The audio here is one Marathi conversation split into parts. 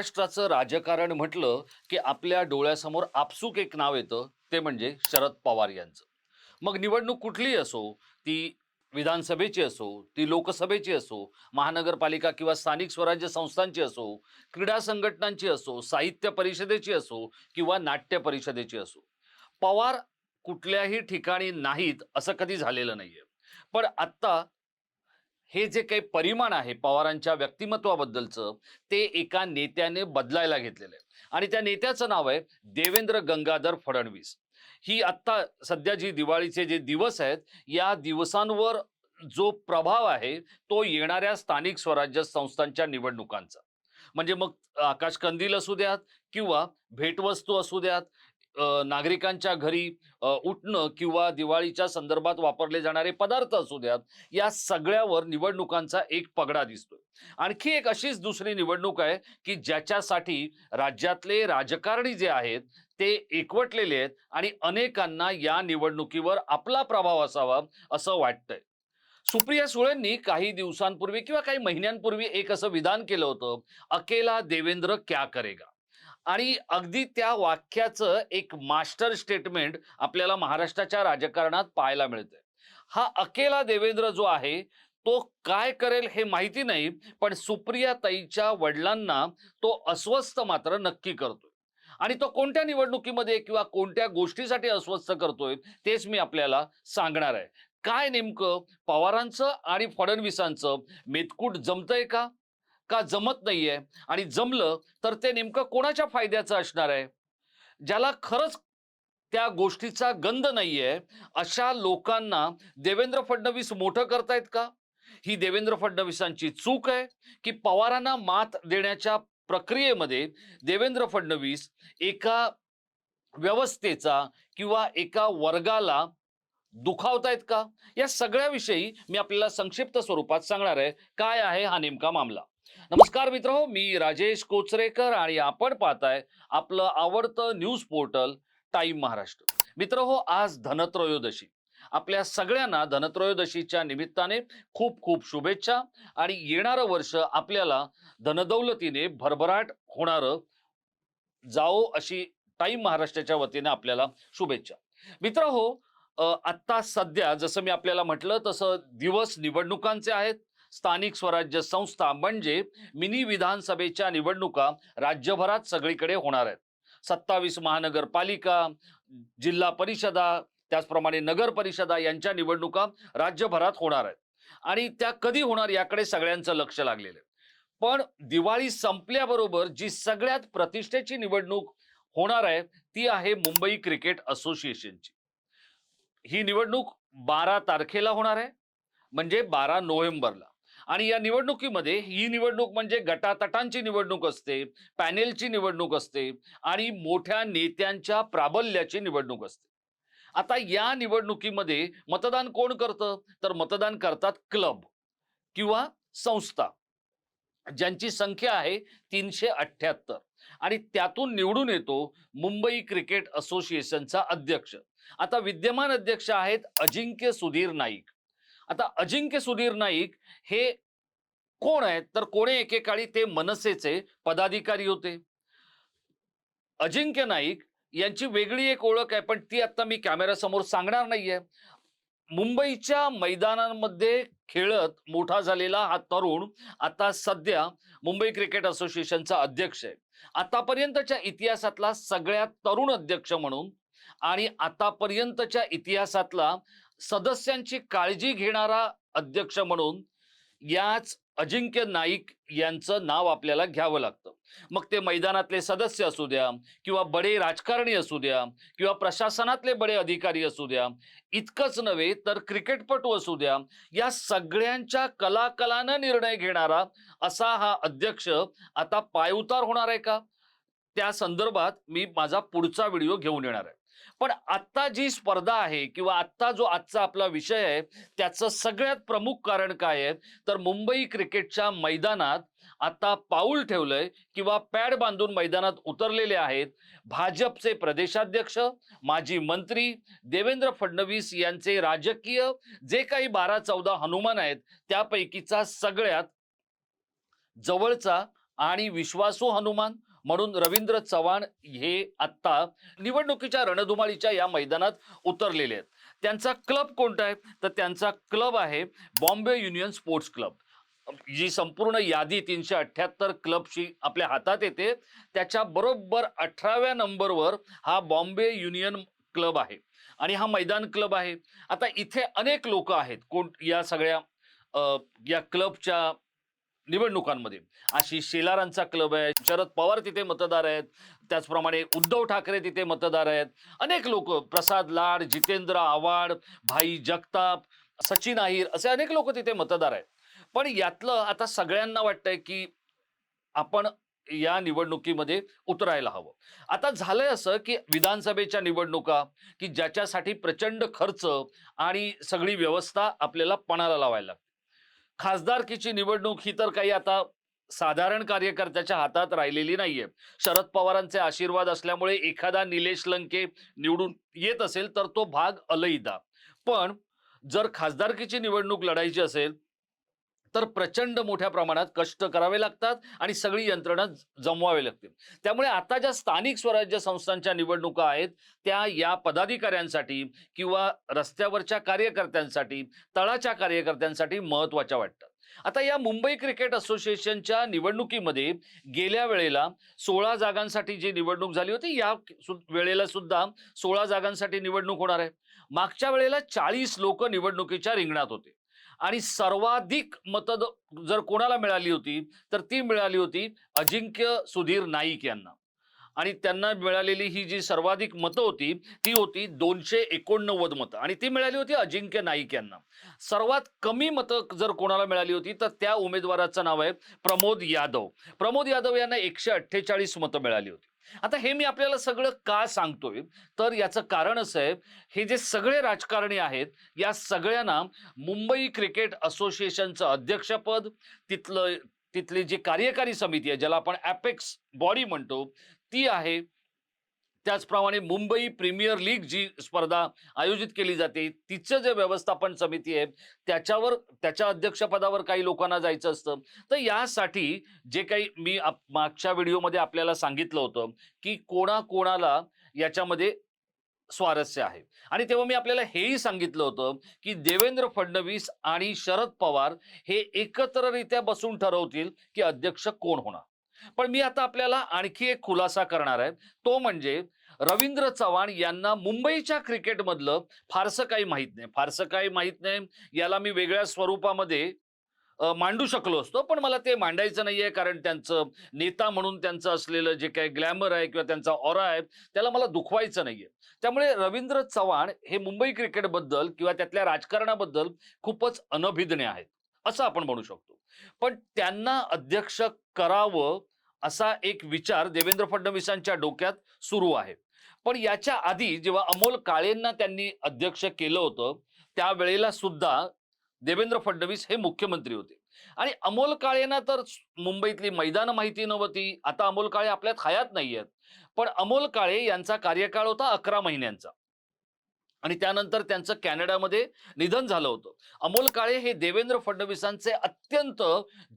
महाराष्ट्राचं राजकारण म्हटलं की आपल्या डोळ्यासमोर आपसूक एक नाव येतं ते म्हणजे शरद पवार यांचं. मग निवडणूक कुठलीही असो ती विधानसभेची असो ती लोकसभेची असो महानगरपालिका किंवा स्थानिक स्वराज्य संस्थांची असो क्रीडा संघटनांची असो साहित्य परिषदेची असो किंवा नाट्य परिषदेची असो. पवार कुठल्याही ठिकाणी नाहीत असं कधी झालेलं नाहीये. पण आत्ता हे जे काही परिमाण आहे पवारांच्या व्यक्तिमत्वाबद्दलचं ते एका नेत्याने बदलायला घेतलेलं आहे. आणि त्या नेत्याचं नाव आहे देवेंद्र गंगाधर फडणवीस. ही आत्ता सध्या जी दिवाळीचे जे दिवस आहेत या दिवसांवर जो प्रभाव आहे तो येणाऱ्या स्थानिक स्वराज्य संस्थांच्या निवडणुकांचा. म्हणजे मग आकाश कंदील असू द्यात किंवा भेटवस्तू असू द्यात नागरिकांच्या घरी उठणं किंवा दिवाळीच्या संदर्भात वापरले जाणारे पदार्थ असू द्यात या सगळ्यावर निवडणुकांचा एक पगडा दिसतोय. आणखी एक अशीच दुसरी निवडणूक आहे की ज्याच्यासाठी राज्यातले राजकारणी जे आहेत ते एकवटलेले आहेत आणि अनेकांना या निवडणुकीवर आपला प्रभाव असावा असं वाटतंय. सुप्रिया सुळेंनी काही दिवसांपूर्वी किंवा काही महिन्यांपूर्वी एक असं विधान केलं होतं अकेला देवेंद्र क्या करेगा? आणि अगदी त्या वाक्याचं एक मास्टर स्टेटमेंट आपल्याला महाराष्ट्राच्या राजकारणात पाहायला मिळतंय. हा अकेला देवेंद्र जो आहे तो काय करेल हे माहिती नाही पण सुप्रिया ताईच्या वडिलांना तो अस्वस्थ मात्र नक्की करतोय. आणि तो कोणत्या निवडणुकीमध्ये किंवा कोणत्या गोष्टीसाठी अस्वस्थ करतोय तेच मी आपल्याला सांगणार आहे. काय नेमकं पवारांचं आणि फडणवीसांचं मेतकूट जमतंय का? का जमत नाहीये? आणि जमलं तर ते नेमकं कोणाच्या फायद्याचं असणार आहे? ज्याला खरंच त्या गोष्टीचा गंध नाहीये अशा लोकांना देवेंद्र फडणवीस मोठं करतायत का? ही देवेंद्र फडणवीसांची चूक आहे की पवारांना मात देण्याच्या प्रक्रियेमध्ये देवेंद्र फडणवीस एका व्यवस्थेचा किंवा एका वर्गाला दुखावतायत का? या सगळ्याविषयी मी आपल्याला संक्षिप्त स्वरूपात सांगणार आहे. काय आहे हा नेमका मामला? नमस्कार मित्र मी राजेश कोचरेकर आणि आपण पाहताय आपलं आवडतं न्यूज पोर्टल टाईम महाराष्ट्र. मित्र हो आज धनत्रयोदशी. आपल्या सगळ्यांना धनत्रयोदशीच्या निमित्ताने खूप खूप शुभेच्छा आणि येणारं वर्ष आपल्याला धनदौलतीने भरभराट होणारं जाओ अशी टाईम महाराष्ट्राच्या वतीने आपल्याला शुभेच्छा. मित्र हो आत्ता सध्या जसं मी आपल्याला म्हटलं तसं दिवस निवडणुकांचे आहेत. स्थानिक स्वराज्य संस्था म्हणजे मिनी विधानसभेच्या निवडणुका राज्यभरात सगळीकडे होणार आहेत. सत्तावीस महानगरपालिका जिल्हा परिषदा त्याचप्रमाणे नगर परिषदा यांच्या निवडणुका राज्यभरात होणार आहेत. आणि त्या कधी होणार याकडे सगळ्यांचं लक्ष लागलेलं आहे. पण दिवाळी संपल्याबरोबर जी सगळ्यात प्रतिष्ठेची निवडणूक होणार आहे ती आहे मुंबई क्रिकेट असोसिएशनची. ही निवडणूक बारा तारखेला होणार आहे म्हणजे बारा नोव्हेंबरला. आणि या निवडणुकीमध्ये ही निवडणूक म्हणजे गटातटांची निवडणूक असते पॅनेलची निवडणूक असते आणि मोठ्या नेत्यांच्या प्राबल्याची निवडणूक असते. आता या निवडणुकीमध्ये मतदान कोण करतं? तर मतदान करतात क्लब किंवा संस्था ज्यांची संख्या आहे तीनशे अठ्ठ्याहत्तर. आणि त्यातून निवडून येतो मुंबई क्रिकेट असोसिएशनचा अध्यक्ष. आता विद्यमान अध्यक्ष आहेत अजिंक्य सुधीर नाईक. आता अजिंक्य सुधीर नाईक हे कोण आहेत? तर कोणे एकेकाळी ते मनसेचे पदाधिकारी होते. अजिंक्य नाईक यांची वेगळी एक ओळख आहे पण ती आता मी कॅमेऱ्यासमोर सांगणार नाहीये. मुंबईच्या मैदानांमध्ये खेळत मोठा झालेला हा तरुण आता सध्या मुंबई क्रिकेट असोसिएशनचा अध्यक्ष आहे. आतापर्यंतच्या इतिहासातला सगळ्यात तरुण अध्यक्ष म्हणून आणि आतापर्यंतच्या इतिहासातला सदस्यांची काळजी घेणारा अध्यक्ष म्हणून याच अजिंक्य नाईक यांचं नाव आपल्याला घ्यावं लागतं. मग ते मैदानातले सदस्य असू द्या किंवा बडे राजकारणी असू द्या किंवा प्रशासनातले बडे अधिकारी असू द्या इतकंच नव्हे तर क्रिकेटपटू असू द्या या सगळ्यांच्या कलाकलानं निर्णय घेणारा असा हा अध्यक्ष आता पायउतार होणार आहे का? त्या संदर्भात मी माझा पुढचा व्हिडिओ घेऊन येणार आहे. पण आत्ता जी स्पर्धा आहे किंवा आत्ता जो आजचा आपला विषय आहे त्याचं सगळ्यात प्रमुख कारण काय आहे? तर मुंबई क्रिकेटच्या मैदानात आता पाऊल ठेवलंय किंवा पॅड बांधून मैदानात उतरलेले आहेत भाजपचे प्रदेशाध्यक्ष माजी मंत्री देवेंद्र फडणवीस यांचे राजकीय जे काही बारा चौदा हनुमान आहेत त्यापैकीचा सगळ्यात जवळचा आणि विश्वासू हनुमान म्हणून रवींद्र चव्हाण हे आत्ता निवडणुकीच्या रणधुमाळीच्या या मैदानात उतरलेले आहेत. त्यांचा क्लब कोणता आहे? तर त्यांचा क्लब आहे बॉम्बे युनियन स्पोर्ट्स क्लब. जी संपूर्ण यादी तीनशे अठ्ठ्याहत्तर क्लबची आपल्या हातात येते. त्याच्या बरोबर अठराव्या नंबरवर हा बॉम्बे युनियन क्लब आहे. आणि हा मैदान क्लब आहे. आता इथे अनेक लोक आहेत. कोण या सगळ्या या क्लबच्या निवडणुकांमध्ये. अशी शेलारांचा क्लब आहे शरद पवार तिथे मतदार आहेत त्याचप्रमाणे उद्धव ठाकरे तिथे मतदार आहेत. अनेक लोक प्रसाद लाड जितेंद्र आव्हाड भाई जगताप सचिन अहिर असे अनेक लोक तिथे मतदार आहेत. पण यातलं आता सगळ्यांना वाटतंय की आपण या निवडणुकीमध्ये उतरायला हवं. आता झालंय असं की विधानसभेच्या निवडणुका की ज्याच्यासाठी प्रचंड खर्च आणि सगळी व्यवस्था आपल्याला पणाला लावायला लागते. खासदारकीची निवडणूक ही तर काही आता साधारण कार्यकर्त्याच्या हातात राहिलेली नाहीये. शरद पवारांचे आशीर्वाद असल्यामुळे एखादा निलेश लंके निवडून येत असेल तर तो भाग अलईदा पण जर खासदारकीची निवडणूक लढायची असेल तर प्रचंड मोठ्या प्रमाणात कष्ट करावे लागतात आणि सगळी यंत्रणा जमवावी लागते. त्यामुळे आता ज्या स्थानिक स्वराज्य संस्थांच्या निवडणुका आहेत त्या या पदाधिकाऱ्यांसाठी किंवा रस्त्यावरच्या कार्यकर्त्यांसाठी तळाच्या कार्यकर्त्यांसाठी महत्त्वाच्या वाटतात. आता या मुंबई क्रिकेट असोसिएशनच्या निवडणुकीमध्ये गेल्या वेळेला सोळा जागांसाठी जी निवडणूक झाली होती या वेळेला सुद्धा सोळा जागांसाठी निवडणूक होणार आहे. मागच्या वेळेला चाळीस लोक निवडणुकीच्या रिंगणात होते. आणि सर्वाधिक मतं जर कोणाला मिळाली होती तर ती मिळाली होती अजिंक्य सुधीर नाईक यांना. आणि त्यांना मिळालेली ही जी सर्वाधिक मतं होती ती होती दोनशे एकोणनव्वद मतं. आणि ती मिळाली होती अजिंक्य नाईक यांना. सर्वात कमी मतं जर कोणाला मिळाली होती तर त्या उमेदवाराचं नाव आहे प्रमोद यादव. प्रमोद यादव यांना एकशे अठ्ठेचाळीस मतं मिळाली होती. आता हे मी आपल्याला सगळं का सांगतोय? तर याचं कारण असं आहे हे जे सगळे राजकारणी आहेत या सगळ्यांना मुंबई क्रिकेट असोसिएशनचं अध्यक्षपद तिथलं तिथली जी कार्यकारी समिती आहे ज्याला आपण ॲपेक्स बॉडी म्हणतो ती आहे. त्याचप्रमाणे मुंबई प्रीमियर लीग जी स्पर्धा आयोजित केली जाते तिचं जे व्यवस्थापन समिती आहे त्याच्यावर त्याच्या अध्यक्षपदावर काही लोकांना जायचं असतं. तर यासाठी जे काही मी आप- मागच्या व्हिडिओमध्ये आपल्याला सांगितलं होतं की कोणाकोणाला याच्यामध्ये स्वारस्य आहे. आणि तेव्हा मी आपल्याला हेही सांगितलं होतं की देवेंद्र फडणवीस आणि शरद पवार हे एकत्ररित्या बसून ठरवतील की अध्यक्ष कोण होणार. पण मी आता आपल्याला आणखी एक खुलासा करणार आहे. तो म्हणजे रवींद्र चव्हाण यांना मुंबईच्या क्रिकेटमधलं फारसं काही माहीत नाही. फारसं काही माहीत नाही. याला मी वेगळ्या स्वरूपामध्ये मांडू शकलो असतो. पण मला ते मांडायचं नाहीये कारण त्यांचं नेता म्हणून त्यांचं असलेलं जे काही ग्लॅमर आहे किंवा त्यांचा ऑरा आहे त्याला मला दुखवायचं नाहीये. त्यामुळे रवींद्र चव्हाण हे मुंबई क्रिकेटबद्दल किंवा त्यातल्या राजकारणाबद्दल खूपच अनभिज्ञ आहेत. असं आपण म्हणू शकतो. पण त्यांना अध्यक्ष करावं असा एक विचार देवेंद्र फडणवीसांच्या डोक्यात सुरू आहे. पण याच्या आधी जेव्हा अमोल काळेंना त्यांनी अध्यक्ष केलं होतं त्यावेळेला सुद्धा देवेंद्र फडणवीस हे मुख्यमंत्री होते. आणि अमोल काळेंना तर मुंबईतली मैदानं माहिती नव्हती. आता अमोल काळे आपल्यात हयात नाही आहेत पण अमोल काळे यांचा कार्यकाळ होता अकरा महिन्यांचा. आणि त्यानंतर त्यांचं कॅनडामध्ये निधन झालं होतं. अमोल काळे हे देवेंद्र फडणवीसांचे अत्यंत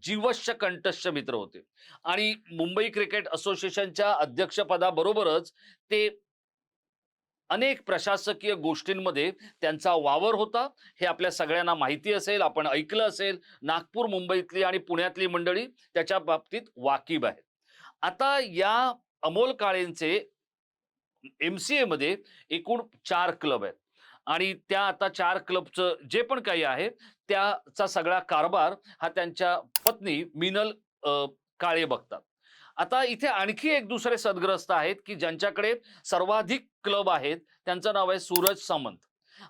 जीवश्य कंठस्य मित्र होते. आणि मुंबई क्रिकेट असोसिएशनच्या अध्यक्षपदाबरोबरच ते अनेक प्रशासकीय गोष्टींमध्ये त्यांचा वावर होता. हे आपल्या सगळ्यांना माहिती असेल आपण ऐकलं असेल. नागपूर मुंबईतली आणि पुण्यातली मंडळी त्याच्या बाबतीत वाकीब आहेत. आता या अमोल काळेंचे एम सी एमध्ये एकूण चार क्लब आहेत. आणि त्या आता चार क्लबचं जे पण काही आहे त्याचा सगळा कारभार हा त्यांच्या पत्नी मिनल काळे बघतात. आता इथे आणखी एक दुसरे सदग्रस्त आहेत की ज्यांच्याकडे सर्वाधिक क्लब आहेत त्यांचं नाव आहे सूरज सामंत.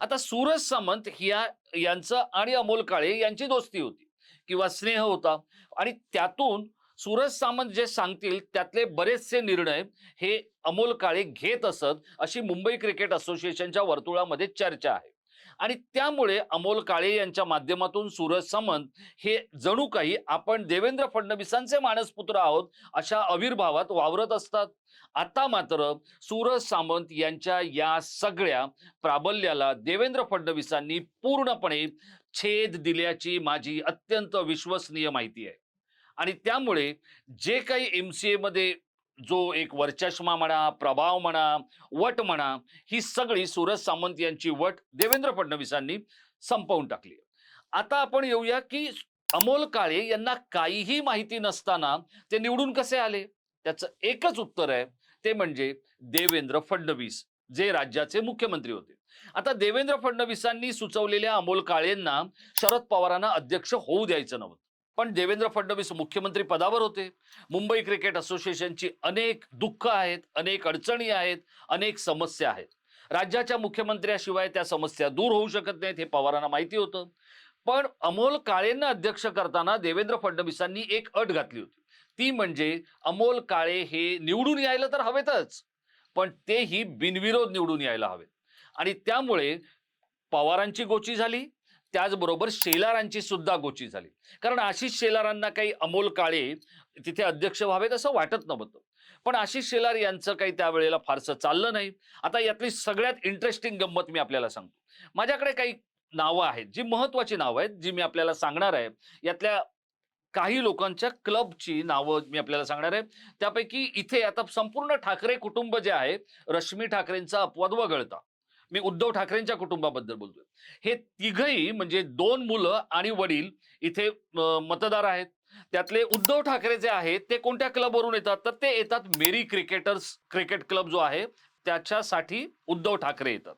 आता सूरज सामंत या यांचं आणि अमोल काळे यांची दोस्ती होती किंवा स्नेह होता. आणि त्यातून सूरज सामंत जे सांगतील त्यातले बरेचसे निर्णय हे अमोल काळे घेत असत अशी मुंबई क्रिकेट असोसिएशनच्या वर्तुळामध्ये चर्चा आहे. आणि त्यामुळे अमोल काळे यांच्या माध्यमातून सूरज सामंत हे जणू काही आपण देवेंद्र फडणवीसांचे मानसपुत्र आहोत अशा आविर्भावात वावरत असतात. आता मात्र सूरज सामंत यांच्या या सगळ्या प्राबल्याला देवेंद्र फडणवीसांनी पूर्णपणे छेद दिल्याची माझी अत्यंत विश्वसनीय माहिती आहे. आणि त्यामुळे जे काही एम सी एमध्ये जो एक वर्चष्मा म्हणा प्रभाव म्हणा वट म्हणा ही सगळी सूरज सामंत यांची वट देवेंद्र फडणवीसांनी संपवून टाकली. आता आपण येऊया की अमोल काळे यांना काहीही माहिती नसताना ते निवडून कसे आले? त्याचं एकच उत्तर आहे ते म्हणजे देवेंद्र फडणवीस जे राज्याचे मुख्यमंत्री होते. आता देवेंद्र फडणवीसांनी सुचवलेल्या अमोल काळेंना शरद पवारांना अध्यक्ष होऊ द्यायचं नव्हतं. पण देवेंद्र फडणवीस मुख्यमंत्री पदावर होते. मुंबई क्रिकेट असोसिएशनची अनेक दुःख आहेत अनेक अडचणी आहेत अनेक समस्या आहेत. राज्याच्या मुख्यमंत्र्याशिवाय त्या समस्या दूर होऊ शकत नाहीत हे पवारांना माहिती होतं. पण अमोल काळेंना अध्यक्ष करताना देवेंद्र फडणवीसांनी एक अट घातली होती. ती म्हणजे अमोल काळे हे निवडून यायला तर हवेतच पण तेही बिनविरोध निवडून यायला हवेत. आणि त्यामुळे पवारांची गोची झाली त्याचबरोबर शेलारांची सुद्धा गोची झाली. कारण आशिष शेलारांना काही अमोल काळे तिथे अध्यक्ष व्हावेत असं वाटत नव्हतं. पण आशिष शेलार यांचं काही त्यावेळेला फारसं चाललं नाही. आता यातली सगळ्यात इंटरेस्टिंग गंमत मी आपल्याला सांगतो. माझ्याकडे काही नावं आहेत जी महत्वाची नावं आहेत जी मी आपल्याला सांगणार आहे. यातल्या काही लोकांच्या क्लबची नावं मी आपल्याला सांगणार आहे. त्यापैकी इथे आता संपूर्ण ठाकरे कुटुंब जे आहे रश्मी ठाकरेंचा अपवाद वगळता. मी उद्धव ठाकरेंच्या कुटुंबाबद्दल बोलतोय. हे तिघही म्हणजे दोन मुलं आणि वडील इथे मतदार आहेत. त्यातले उद्धव ठाकरे जे आहेत ते कोणत्या क्लबवरून येतात? तर ते येतात मेरी क्रिकेटर्स क्रिकेट क्लब जो आहे त्याच्यासाठी उद्धव ठाकरे येतात.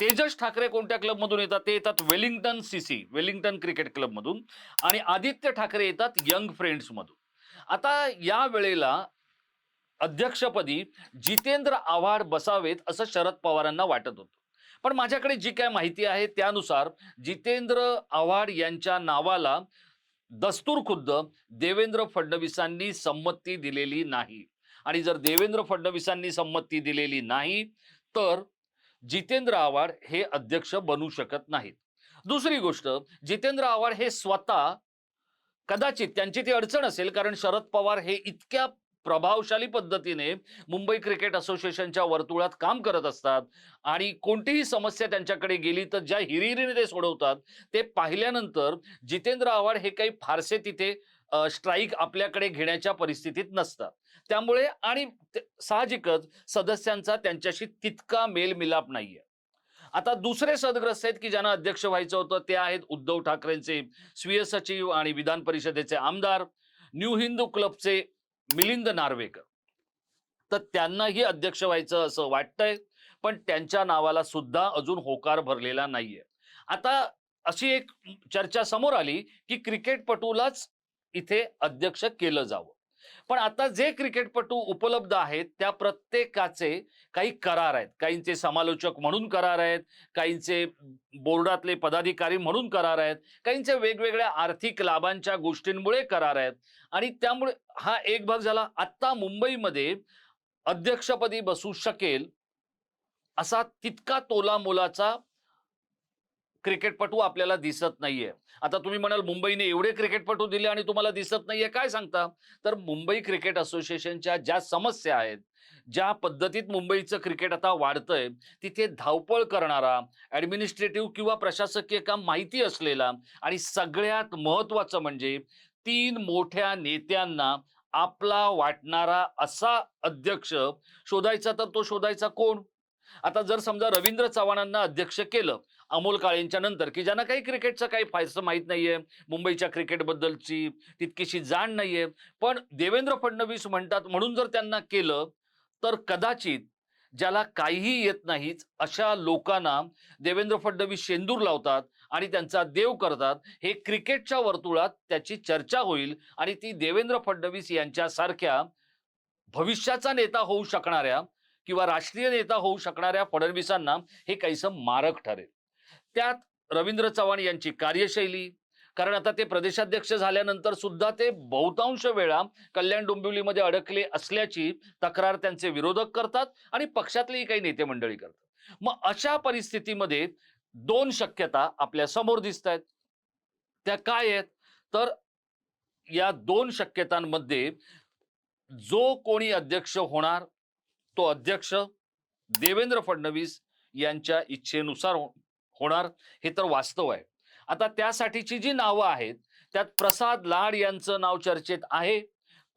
तेजस ठाकरे कोणत्या क्लबमधून येतात? ते येतात वेलिंग्टन सीसी वेलिंग्टन क्रिकेट क्लबमधून. आणि आदित्य ठाकरे येतात यंग फ्रेंड्स मधून आता या वेळेला अध्यक्षपदी जितेंद्र आव्हाड बसावेत असं शरद पवारांना वाटत होतं. पण माझ्याकडे जी काय माहिती आहे त्यानुसार जितेंद्र आव्हाड यांच्या नावाला दस्तूर खुद्द देवेंद्र फडणवीसांनी संमती दिलेली नाही. आणि जर देवेंद्र फडणवीसांनी संमती दिलेली नाही तर जितेंद्र आव्हाड हे अध्यक्ष बनू शकत नाहीत. दुसरी गोष्ट जितेंद्र आव्हाड हे स्वतः कदाचित त्यांची ती अडचण असेल कारण शरद पवार हे इतक्या प्रभावशाली पद्धतीने मुंबई क्रिकेट असोसिएशनच्या वर्तुळात काम करत असतात. आणि कोणतीही समस्या त्यांच्याकडे गेली तर ज्या हिरिरीने ते सोडवतात ते पाहिल्यानंतर जितेंद्र आव्हाड हे काही फारसे तिथे स्ट्राईक आपल्याकडे घेण्याच्या परिस्थितीत नसतात. त्यामुळे आणि साहजिकच सदस्यांचा त्यांच्याशी तितका मेलमिलाप नाहीये. आता दुसरे सदग्रस्त आहेत की ज्यांना अध्यक्ष व्हायचं होतं ते आहेत उद्धव ठाकरेंचे स्वीय सचिव आणि विधान परिषदेचे आमदार न्यू हिंदू क्लबचे मिलिंद नार्वेकर. तर त्यांनाही अध्यक्ष व्हायचं असं वाटतंय पण त्यांच्या नावाला सुद्धा अजून होकार भरलेला नाहीये. आता अशी एक चर्चा समोर आली की क्रिकेटपटूलाच इथे अध्यक्ष केलं जावं. पण आता जे क्रिकेटपटू उपलब्ध आहेत त्या प्रत्येकाचे काही करार आहेत. काहींचे समालोचक म्हणून करार आहेत काहींचे बोर्डातले पदाधिकारी म्हणून करार आहेत काहींच्या वेगवेगळ्या आर्थिक लाभांच्या गोष्टींमुळे करार आहेत. आणि त्यामुळे हा एक भाग झाला. आत्ता मुंबईमध्ये अध्यक्षपदी बसू शकेल असा तितका तोला मोलाचा क्रिकेटपटू आपल्याला दिसत नाहीये. आता तुम्ही म्हणाल मुंबईने एवढे क्रिकेटपटू दिले आणि तुम्हाला दिसत नाहीये काय सांगता? तर मुंबई क्रिकेट असोसिएशनच्या ज्या समस्या आहेत ज्या पद्धतीत मुंबईचं क्रिकेट आता वाढतंय तिथे धावपळ करणारा ऍडमिनिस्ट्रेटिव्ह किंवा प्रशासकीय काम माहिती असलेला आणि सगळ्यात महत्वाचं म्हणजे तीन मोठ्या नेत्यांना आपला वाटणारा असा अध्यक्ष शोधायचा तर तो शोधायचा कोण? आता जर समजा रवींद्र चव्हाणांना अध्यक्ष केलं अमोल काळेंच्या नंतर की ज्यांना काही क्रिकेटचं काही फायसं माहीत नाहीये मुंबईच्या क्रिकेटबद्दलची तितकीशी जाण नाहीये पण देवेंद्र फडणवीस म्हणतात म्हणून जर त्यांना केलं तर कदाचित ज्याला काहीही येत नाहीच अशा लोकांना देवेंद्र फडणवीस शेंदूर लावतात आणि त्यांचा देव करतात हे क्रिकेटच्या वर्तुळात त्याची चर्चा होईल आणि ती देवेंद्र फडणवीस यांच्यासारख्या भविष्याचा नेता होऊ शकणाऱ्या किंवा राष्ट्रीय नेता होऊ शकणाऱ्या फडणवीसांना हे काहीसं मारक ठरेल. त्यात रवींद्र चव्हाण यांची कार्यशैली कारण आता ते प्रदेशाध्यक्ष झाल्यानंतर सुद्धा ते बहुतांश वेळा कल्याण डोंबिवलीमध्ये अडकले असल्याची तक्रार त्यांचे विरोधक करतात आणि पक्षातलेही काही नेते मंडळी करतात. मग अशा परिस्थितीमध्ये दोन शक्यता आपल्यासमोर दिसत आहेत त्या काय आहेत? तर या दोन शक्यतांमध्ये जो कोणी अध्यक्ष होणार तो अध्यक्ष देवेंद्र फडणवीस यांच्या इच्छेनुसार हो-, होणार हे तर वास्तव आहे. आता त्यासाठीची जी नावं आहेत त्यात प्रसाद लाड यांचं नाव चर्चेत आहे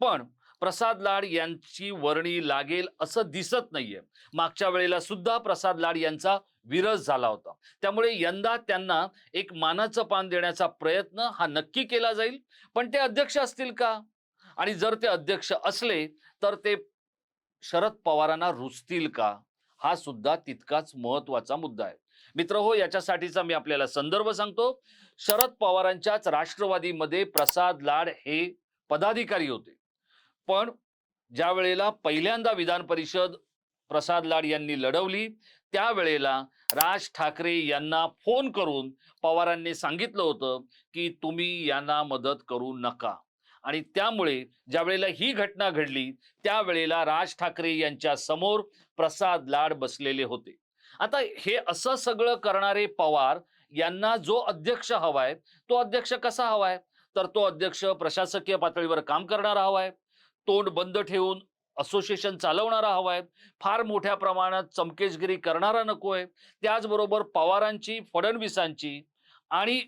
पण प्रसाद लाड यांची वर्णी लागेल असं दिसत नाहीये. मागच्या वेळेला सुद्धा प्रसाद लाड यांचा विरस झाला होता. त्यामुळे यंदा त्यांना एक मानाचं पान देण्याचा प्रयत्न हा नक्की केला जाईल. पण ते अध्यक्ष असतील का? आणि जर ते अध्यक्ष असले तर ते शरद पवारांना रुचतील का? हा सुद्धा तितकाच महत्त्वाचा मुद्दा आहे. मित्र हो याच्यासाठीचा मी आपल्याला संदर्भ सांगतो. शरद पवारांच्याच राष्ट्रवादीमध्ये प्रसाद लाड हे पदाधिकारी होते. पण ज्या वेळेला पहिल्यांदा विधान परिषद प्रसाद लाड यांनी लढवली त्यावेळेला राज ठाकरे यांना फोन करून पवारांनी सांगितलं होतं की तुम्ही यांना मदत करू नका. आणि त्यामुळे ज्या वेळेला ही घटना घडली त्यावेळेला राज ठाकरे यांच्या समोर प्रसाद लाड बसलेले होते. आता हे असं सगळं करणारे पवार यांना जो अध्यक्ष हवाय तो अध्यक्ष कसा हवाय? तर तो अध्यक्ष प्रशासकीय पातळीवर काम करणारा हवाय तोंड बंद ठेवून असोसिएशन चालवणारा हवाय फार मोठ्या प्रमाणात चमकेशगिरी करणारा नकोय. त्याचबरोबर पवारांची फडणवीसांची आणि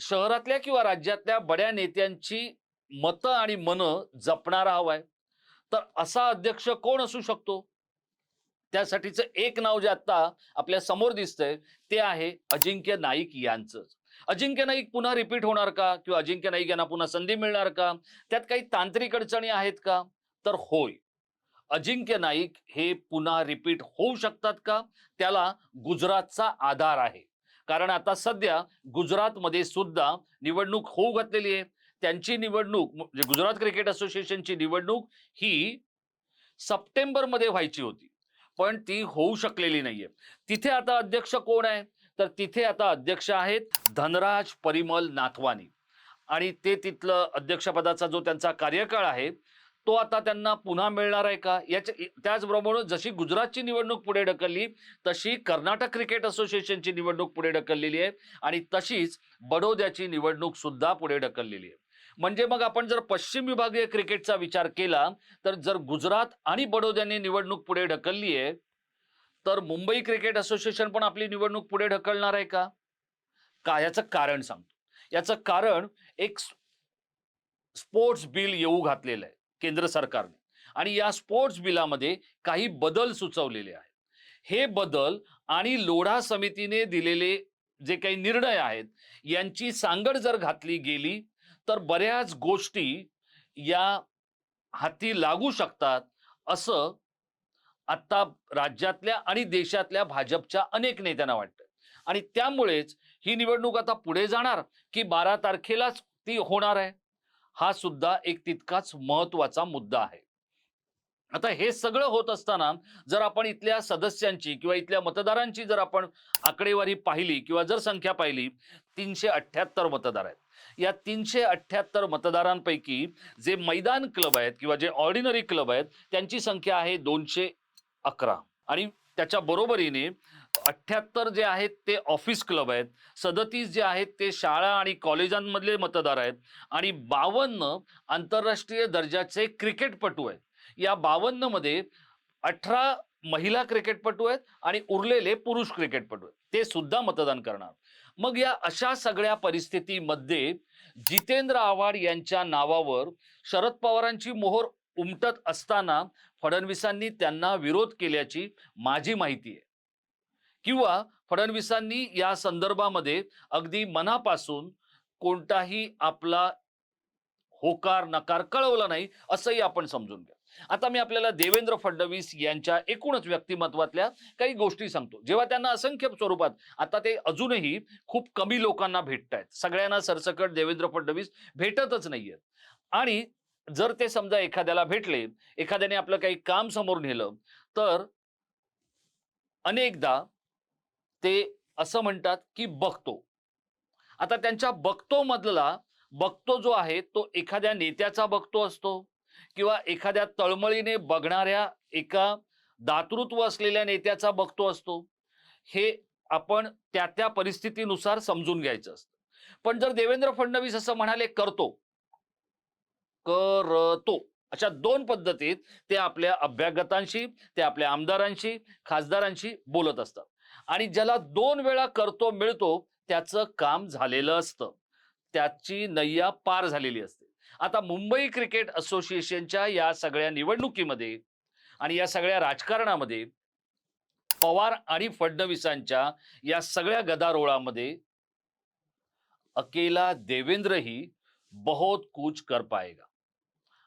शहरातल्या किंवा राज्यातल्या बड्या नेत्यांची मतं आणि मनं जपणारा हवाय. तर असा अध्यक्ष कोण असू शकतो? त्यासाठीचं एक नाव जे आता आपल्यासमोर दिसतंय ते आहे अजिंक्य नाईक यांचं. अजिंक्य नाईक पुन्हा रिपीट होणार का? किंवा अजिंक्य नाईक यांना पुन्हा संधी मिळणार का? त्यात काही तांत्रिक अडचणी आहेत का? तर होय. अजिंक्य नाईक हे पुन्हा रिपीट होऊ शकतात का? त्याला गुजरातचा आधार आहे. कारण आता सध्या गुजरातमध्ये सुद्धा निवडणूक होऊ घातलेली आहे. त्यांची निवडणूक म्हणजे गुजरात क्रिकेट असोसिएशनची निवडणूक ही सप्टेंबरमध्ये व्हायची होती. पण ती होऊ शकलेली नाहीये. तिथे आता अध्यक्ष कोण आहे? तर तिथे आता अध्यक्ष आहेत धनराज परिमल नाथवानी आणि ते तिथलं अध्यक्षपदाचा जो त्यांचा कार्यकाळ आहे तो आता त्यांना पुन्हा मिळणार आहे का? याच्या त्याचबरोबर जशी गुजरातची निवडणूक पुढे ढकलली तशी कर्नाटक क्रिकेट असोसिएशनची निवडणूक पुढे ढकललेली आहे आणि तशीच बडोद्याची निवडणूक सुद्धा पुढे ढकललेली आहे. म्हणजे मग आपण जर पश्चिम विभागीय क्रिकेटचा विचार केला तर जर गुजरात आणि बडोद्याने निवडणूक पुढे ढकलली आहे तर मुंबई क्रिकेट असोसिएशन पण आपली निवडणूक पुढे ढकलणार आहे का? का याचं कारण सांगतो? याचं कारण एक स्पोर्ट्स बिल येऊ घातलेलं आहे. केंद्र सरकारने. आणि या स्पोर्ट्स बिलामध्ये काही बदल सुचवलेले आहेत. हे बदल आणि लोढा समितीने दिलेले जे काही निर्णय आहेत यांची सांगड जर घातली गेली तर बऱ्याच गोष्टी या हाती लागू शकतात असं आत्ता राज्यातल्या आणि देशातल्या भाजपच्या अनेक नेत्यांना वाटतं आणि त्यामुळेच ही निवडणूक आता पुढे जाणार की बारा तारखेलाच ती होणार आहे? हा सुद्धा एक तितकाच महत्त्वाचा मुद्दा आहे. आता हे सगळं होत असताना जर आपण इथल्या सदस्यांची किंवा इथल्या मतदारांची जर आपण आकडेवारी पाहिली किंवा जर संख्या पाहिली तीनशे अठ्ठ्याहत्तर मतदार आहेत. या तीनशे अठ्ठ्याहत्तर मतदारांपैकी जे मैदान क्लब आहेत किंवा जे ऑर्डिनरी क्लब आहेत त्यांची संख्या आहे दोनशे अकरा. आणि त्याच्या बरोबरीने अठ्ठ्याहत्तर जे आहेत ते ऑफिस क्लब आहेत. सदतीस जे आहेत ते शाळा आणि कॉलेजांमधले मतदार आहेत. आणि बावन्न आंतरराष्ट्रीय दर्जाचे क्रिकेटपटू आहेत. या बावन्नमध्ये अठरा महिला क्रिकेटपटू आहेत आणि उरलेले पुरुष क्रिकेटपटू आहेत. ते सुद्धा मतदान करणार. मग या अशा सगळ्या परिस्थितीमध्ये जितेंद्र आव्हाड यांच्या नावावर शरद पवारांची मोहर उमटत असताना फडणवीसांनी त्यांना विरोध केल्याची माझी माहिती आहे. किंवा फडणवीसांनी या संदर्भामध्ये अगदी मनापासून कोणताही आपला होकार नकार कळवला नाही असंही आपण समजून घ्या. आता मी आपल्याला देवेंद्र फडणवीस यांच्या एकूणच व्यक्तिमत्वातल्या काही गोष्टी सांगतो. जेव्हा त्यांना असंख्य स्वरूपात आता ते अजूनही खूप कमी लोकांना भेटत आहेत सगळ्यांना सरसकट देवेंद्र फडणवीस भेटतच नाहीयेत. आणि जर ते समजा एखाद्याला भेटले एखाद्याने आपलं काही काम समोर नेलं तर अनेकदा ते असं म्हणतात की बघतो. आता त्यांच्या बघतो मधला बघतो जो आहे तो एखाद्या नेत्याचा बघतो असतो किंवा एखाद्या तळमळीने बघणाऱ्या एका दातृत्व असलेल्या नेत्याचा बघतो असतो. हे आपण त्या त्या परिस्थितीनुसार समजून घ्यायचं असतं. पण जर देवेंद्र फडणवीस असं म्हणाले करतो. करतो. अशा दोन पद्धतीत ते आपल्या अभ्यागतांशी ते आपल्या आमदारांशी खासदारांशी बोलत असतात. आणि ज्याला दोन वेळा करतो मिळतो त्याचं काम झालेलं असतं. त्याची नय्या पार झालेली असते. आता मुंबई क्रिकेट असोसिएशनच्या या सगळ्या निवडणुकीमध्ये आणि या सगळ्या राजकारणामध्ये पवार आणि फडणवीसांच्या या सगळ्या गदारोळामध्ये अकेला देवेंद्र ही बहुत कुछ कर पाएगा.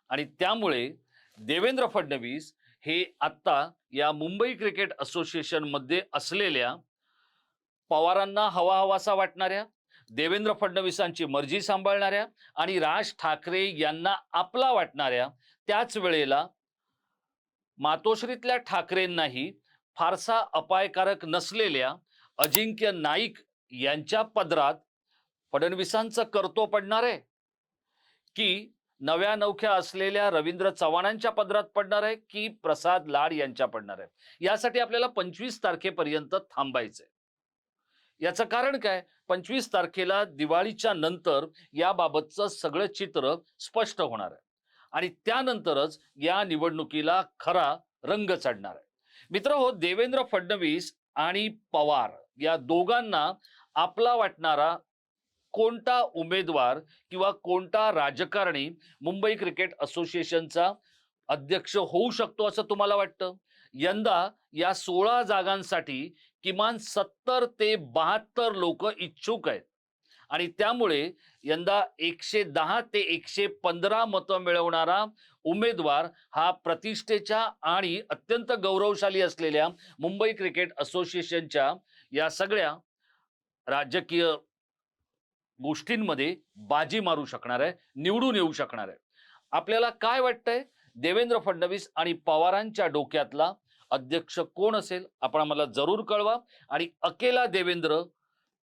आणि त्यामुळे देवेंद्र फडणवीस हे आत्ता या मुंबई क्रिकेट असोसिएशनमध्ये असलेल्या पवारांना हवा हवासा वाटणाऱ्या देवेंद्र फडणवीसांची मर्जी सांभाळणाऱ्या आणि राज ठाकरे यांना आपला वाटणाऱ्या त्याच वेळेला मातोश्रीतल्या ठाकरेंनाही फारसा अपायकारक नसलेल्या अजिंक्य नाईक यांच्या पदरात फडणवीसांचं कर्तो पडणार आहे. की नव्या नौख्या असलेल्या रवींद्र चव्हाणांच्या पदरात पडणार आहे की प्रसाद लाड यांच्या पडणार आहे? यासाठी आपल्याला पंचवीस तारखेपर्यंत थांबायचंय. याचं कारण काय? पंचवीस तारखेला दिवाळीच्या नंतर याबाबतचं सगळं चित्र स्पष्ट होणार आहे. आणि त्यानंतरच या निवडणुकीला खरा रंग चढणार आहे. मित्र हो देवेंद्र फडणवीस आणि पवार या दोघांना आपला वाटणारा कोणता उमेदवार किंवा कोणता राजकारणी मुंबई क्रिकेट असोसिएशनचा अध्यक्ष होऊ शकतो असं तुम्हाला वाटतं? यंदा या सोळा जागांसाठी किमान सत्तर ते बहात्तर लोक इच्छुक आहेत. आणि त्यामुळे यंदा एकशे दहा ते एकशे पंधरा मतं मिळवणारा उमेदवार हा प्रतिष्ठेच्या आणि अत्यंत गौरवशाली असलेल्या मुंबई क्रिकेट असोसिएशनच्या या सगळ्या राजकीय गोष्टींमध्ये बाजी मारू शकणार आहे निवडून येऊ शकणार आहे. आपल्याला काय वाटतंय? देवेंद्र फडणवीस आणि पवारांच्या डोक्यातला अध्यक्ष कोण असेल? आपण आम्हाला जरूर कळवा. आणि अकेला देवेंद्र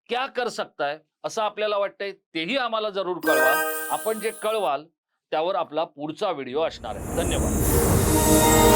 क्या कर सकताय? असं आपल्याला वाटतंय तेही आम्हाला जरूर कळवा. आपण जे कळवाल त्यावर आपला पुढचा व्हिडिओ असणार आहे. धन्यवाद.